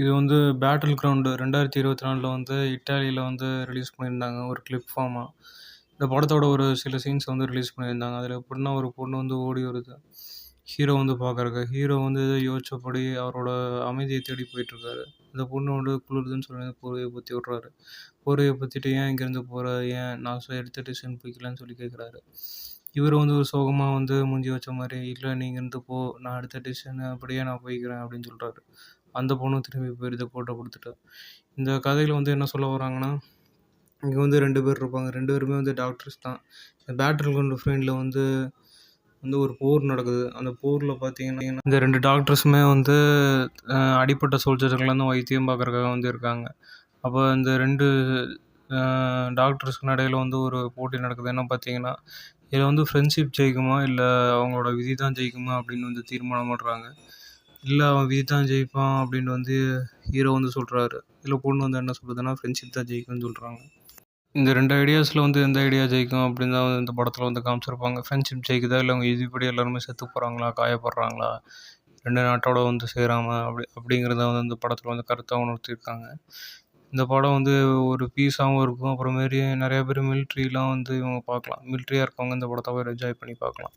இது வந்து battle ground ரெண்டாயிரத்தி இருபத்தி நாலில் வந்து இட்டாலியில் வந்து ரிலீஸ் பண்ணியிருந்தாங்க ஒரு கிளிப் ஃபார்மாக இந்த படத்தோட ஒரு சில சீன்ஸ் வந்து ரிலீஸ் பண்ணியிருந்தாங்க. அதில் எப்படின்னா ஒரு பொண்ணு வந்து ஓடி வருது. ஹீரோ வந்து பார்க்கறக்கு ஹீரோ வந்து யோசிச்சபடி அவரோட அமைதியை தேடி போயிட்டுருக்காரு. இந்த பொண்ணு வந்து குளிருதுன்னு சொல்லி போர்வையை பற்றி விட்றாரு. போர்வையை பற்றிட்டு ஏன் இங்கேருந்து போகிற ஏன்? நான் சொ எடுத்த டிசிஷன் போய்க்கலான்னு சொல்லி கேட்குறாரு இவர் வந்து ஒரு சோகமாக வந்து மூஞ்சி வச்ச மாதிரி இல்லை நீ இங்கேருந்து போ. நான் அடுத்த டிசிஷன் அப்படியே நான் போய்க்கிறேன் அப்படின்னு சொல்கிறாரு அந்த பொண்ணும் திரும்பி போயிடுது கோட்டை கொடுத்துட்டு. இந்த கதையில் வந்து என்ன சொல்ல வராங்கன்னா இங்கே வந்து ரெண்டு பேர் இருப்பாங்க. ரெண்டு பேருமே வந்து டாக்டர்ஸ் தான். இந்த பேட்டில் கொண்டு ஃப்ரெண்டில் வந்து வந்து ஒரு போர் நடக்குது. அந்த போரில் பார்த்தீங்கன்னா இந்த ரெண்டு டாக்டர்ஸுமே வந்து அடிப்பட்ட சோல்ஜர்களுக்கு வந்து வைத்தியம் பார்க்குறக்காக வந்து இருக்காங்க. அப்போ இந்த ரெண்டு டாக்டர்ஸ்க்கு நடையில் வந்து ஒரு போட்டி நடக்குது. என்ன பார்த்தீங்கன்னா இதில் வந்து ஃப்ரெண்ட்ஷிப் ஜெயிக்குமா? இல்லை அவங்களோட விதி தான் ஜெயிக்குமா? அப்படின்னு வந்து தீர்மானம் பண்ணுறாங்க இல்லை அவன் விதி தான் ஜெயிப்பான் அப்படின்னு வந்து ஹீரோ வந்து சொல்கிறாரு இல்லை பொண்ணு வந்து என்ன சொல்கிறதுனா ஃப்ரெண்ட்ஷிப் தான் ஜெயிக்கும்னு சொல்கிறாங்க இந்த ரெண்டு ஐடியாஸில் வந்து எந்த ஐடியா ஜெயிக்கும் அப்படின்னு தான் வந்து இந்த படத்தில் வந்து காமிச்சிருப்பாங்க. ஃப்ரெண்ட்ஷிப் ஜெயிக்குதா? இல்லை அவங்க இதுபடி எல்லாருமே செத்து போகிறாங்களா காயப்படுறாங்களா? ரெண்டு நாட்டோட வந்து சேராமல் அப்படி அப்படிங்கிறத வந்து இந்த படத்தில் வந்து கருத்தாக உணர்த்தியிருக்காங்க இந்த படம் வந்து ஒரு பீஸாகவும் இருக்கும். அப்புறமேரி நிறைய பேர் மிலிட்ரிலாம் வந்து இவங்க பார்க்கலாம். மிலிட்ரியாக இருக்கவங்க இந்த படத்தை போய் என்ஜாய் பண்ணி பார்க்கலாம்.